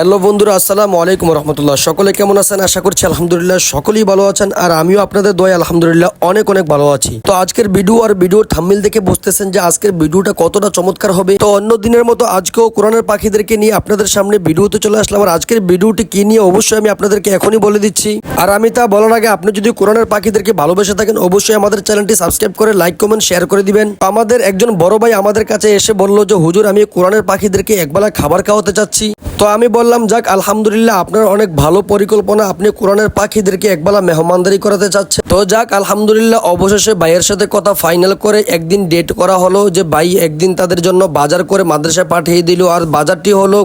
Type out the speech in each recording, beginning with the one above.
Hello বন্ধুরা, আসসালামু আলাইকুম রহমতুল্লাহ সকলে কেমন আছেন? আশা করছি আলহামদুলিল্লাহ সকলেই ভালো আছেন, আর আমিও আপনাদের দয় আলহামদুলিল্লাহ অনেক অনেক ভালো আছি। তো আজকের ভিডিও আর ভিডিওর থাম্মিল দেখে বুঝতেছেন যে আজকের ভিডিওটা কতটা চমৎকার হবে। তো অন্য দিনের মতো আজকেও কোরআনের পাখিদেরকে নিয়ে আপনাদের সামনে ভিডিওতে চলে আসলাম, আর আজকের ভিডিওটি কি নিয়ে অবশ্যই আমি আপনাদেরকে এখনই বলে দিচ্ছি। আর আমি তা বলার আগে আপনি যদি কোরআনের পাখিদেরকে ভালোবেসে থাকেন, অবশ্যই আমাদের চ্যানেলটি সাবস্ক্রাইব করে লাইক কমেন্ট শেয়ার করে দিবেন। আমাদের একজন বড় ভাই আমাদের কাছে এসে বলল যে, হুজুর, আমি কোরআনের পাখিদেরকে একবেলা খাবার খাওয়াতে চাচ্ছি তো আমি বললাম, যাক, আলহামদুলিল্লাহ, আপনার অনেক ভালো পরিকল্পনা। আপনি কোরআনের পাখিদেরকে একবেলা মেহমানদারি করাতে চাচ্ছেন। তো যাক, আলহামদুলিল্লাহ, অবশেষে ভাইয়ের সাথে কথা ফাইনাল করে একদিন ডেট করা হলো যে, ভাই, একদিন তাদের জন্য বাজার করে মাদ্রাসায় পাঠিয়ে দিল। আর বাজারটি হলো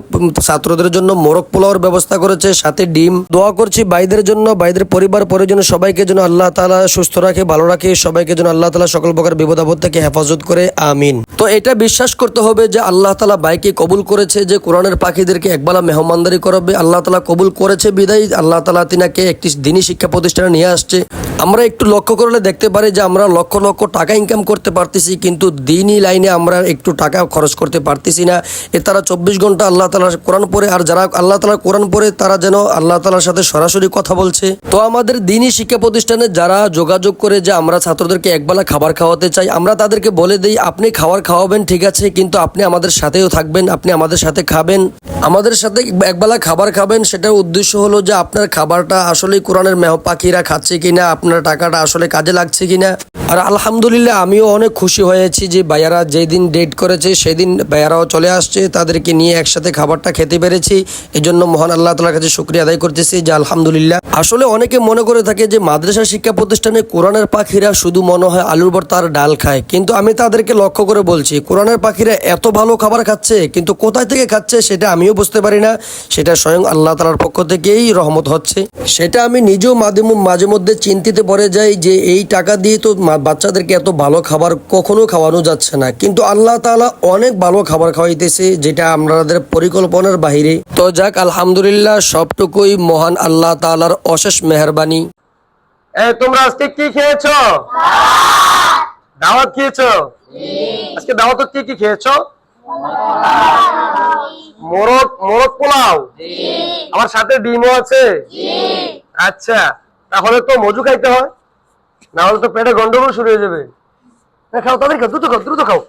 ছাত্রদের জন্য মোরগ পোলাওয়ার ব্যবস্থা করেছে, সাথে ডিম। দোয়া করছি ভাইদের জন্য, ভাইদের পরিবার, পরিজন, সবাইকে যেন আল্লাহ তালা সুস্থ রাখে, ভালো রাখে, সবাইকে যেন আল্লাহ তালা সকল প্রকার বিপদ আপদ থেকে হেফাজত করে, আমিন। তো এটা বিশ্বাস করতে হবে যে, আল্লাহ তালা বাইকে কবুল করেছে যে, কোরআনের পাখিদেরকে একবেলা মেহমানদারি করাবে, আল্লাহ তালা কবুল করেছে বিদায়, আল্লাহ তালা তিনাকে একটি দিনী শিক্ষা প্রতিষ্ঠানে নিয়ে আসছে। আমরা একটু লক্ষ্য করলে দেখতে পারি যে আমরা লক্ষ লক্ষ টাকা ইনকাম করতে পারতেছি, কিন্তু দিনই লাইনে আমরা একটু টাকা খরচ করতে পারতেছি না। এ তারা চব্বিশ ঘণ্টা আল্লাহ তালার কোরআন পরে আর যারা আল্লাহ তালার কোরআন পরে তারা যেন আল্লাহ তালার সাথে সরাসরি কথা বলছে। তো আমাদের দিনই শিক্ষা প্রতিষ্ঠানে যারা যোগাযোগ করে যে আমরা ছাত্রদেরকে একবেলা খাবার খাওয়াতে চাই, আমরা তাদেরকে বলে দিই, আপনি খাবার খাওয়াবেন, ঠিক আছে, কিন্তু আপনি আমাদের সাথেও থাকবেন, আপনি আমাদের সাথে খাবেন। আমাদের সাথে একবেলা খাবার খাবেন, সেটার উদ্দেশ্য হলো যে আপনার খাবারটা আসলে কোরআনের মেহ পাখিরা খাচ্ছে কিনা, আপনার টাকাটা আসলে কাজে লাগছে কিনা। আর আলহামদুলিল্লাহ, আমিও অনেক খুশি হয়েছি যে ভাইয়ারা যেদিন ডেট করেছে, সেদিন ভাইয়ারাও চলে আসছে, তাদেরকে নিয়ে একসাথে খাবারটা খেতে পেরেছি। এই জন্য মহান আল্লাহ তালার কাছে শুক্রিয়া আদায় করতেছি যে আলহামদুলিল্লাহ। আসলে অনেকে মনে করে থাকে যে মাদ্রাসা শিক্ষা প্রতিষ্ঠানে কোরআনের পাখিরা শুধু মনে হয় আলুর ভর্তার ডাল খায়। কিন্তু আমি তাদেরকে লক্ষ্য করে বলছি, কোরআনের পাখিরা এত ভালো খাবার খাচ্ছে, কিন্তু কোথায় থেকে খাচ্ছে সেটা আমিও বুঝতে পারি না। সেটা স্বয়ং আল্লাহ তালার পক্ষ থেকেই রহমত হচ্ছে। সেটা আমি নিজেও মাঝে মাঝে মধ্যে চিন্তিতে পড়ে যাই যে এই টাকা দিয়ে তো বাচ্চাদেরকে এত ভালো খাবার কখনো খাওয়ানো যাচ্ছে না। কিন্তু আল্লাহ তাআলা অনেক ভালো খাবার খাওয়াইতেছে, যেটা আমাদের পরিকল্পনার বাইরে তো যাক, আলহামদুলিল্লাহ, সবটুকুই মহান আল্লাহ তাআলার অশেষ মেহরবানি। তোমরা আজকে কি খেয়েছো? দাওয়াত খেয়েছো? আজকে দাওয়াত কি কি খেয়েছো? মোরগ মোরগ পোলাও। আমার সাথে ডিমও আছে। আচ্ছা তাহলে তো মজু খাইতে হয়। না হলে তো পেটে গন্ডগোল শুরু হয়ে যাবে। হ্যাঁ, খাও তাড়াতাড়ি খাও দ্রুত খাও দ্রুত খাও।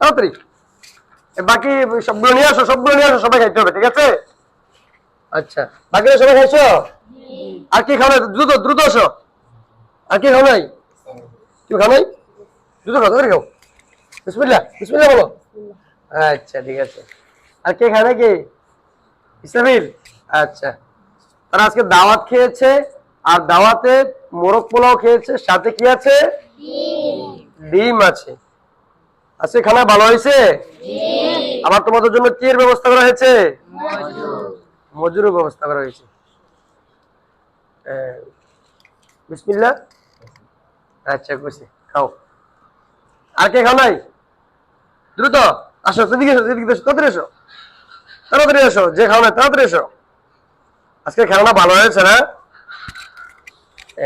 তাড়াতাড়ি। বাকি সবগুলো নিয়ে আসো সবগুলো নিয়ে আসো সবাই খাইতে হবে ঠিক আছে? আচ্ছা বাকিরা সবাই খাইছো? আর কি খাও? দ্রুত দ্রুত আসো। আর কি খাও নাই? তুমি খাও নাই? দ্রুত খাও তাড়াতাড়ি খাও। বিসমিল্লাহ বিসমিল্লাহ বলো। আচ্ছা ঠিক আছে। আর কে খায় নাকি? ইসলামিল আচ্ছা। তারা আজকে দাওয়াত খেয়েছে। আর দাওয়াতে মোরগ পোলাও খেয়েছে সাথে কি আছে? ডিম আছে। আজকে খানা ভালো হয়েছে? আবার তোমাদের জন্য কি এর ব্যবস্থা করা হয়েছে? মজুরের ব্যবস্থা করা হয়েছে। আহ, আচ্ছা করছি খাও। আর কে খাও নাই? দ্রুত আসো সেদিকে এসো সেদিকে এসো তাড়াতাড়ি এসো। তাড়াতাড়ি এসো যে খাও নাই তাড়াতাড়ি এসো। আজকে খাওয়াটা ভালো হয়েছে না?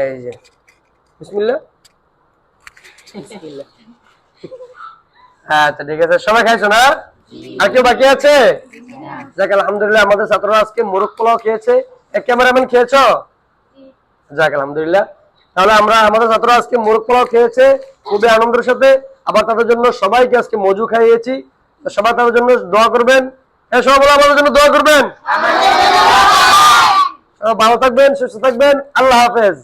এই যে বিসমিল্লাহ। আচ্ছা ঠিক আছে সবাই খাইছো না? আর কেউ বাকি আছে? যাক আলহামদুলিল্লাহ আমাদের ছাত্ররা আজকে মোরগ পোলাও খেয়েছে। এক ক্যামেরাম্যান খেয়েছো? যাক আলহামদুলিল্লাহ। তাহলে আমরা আমাদের ছাত্ররা আজকে মোরগ পোলাও খেয়েছে খুবই আনন্দের সাথে। আবার তাদের জন্য সবাইকে আজকে মজু খাইয়েছি। সবাই তাদের জন্য দোয়া করবেন। হ্যাঁ সবাই বলে আমাদের জন্য দোয়া করবেন। ভালো থাকবেন সুস্থ থাকবেন। আল্লাহ হাফেজ।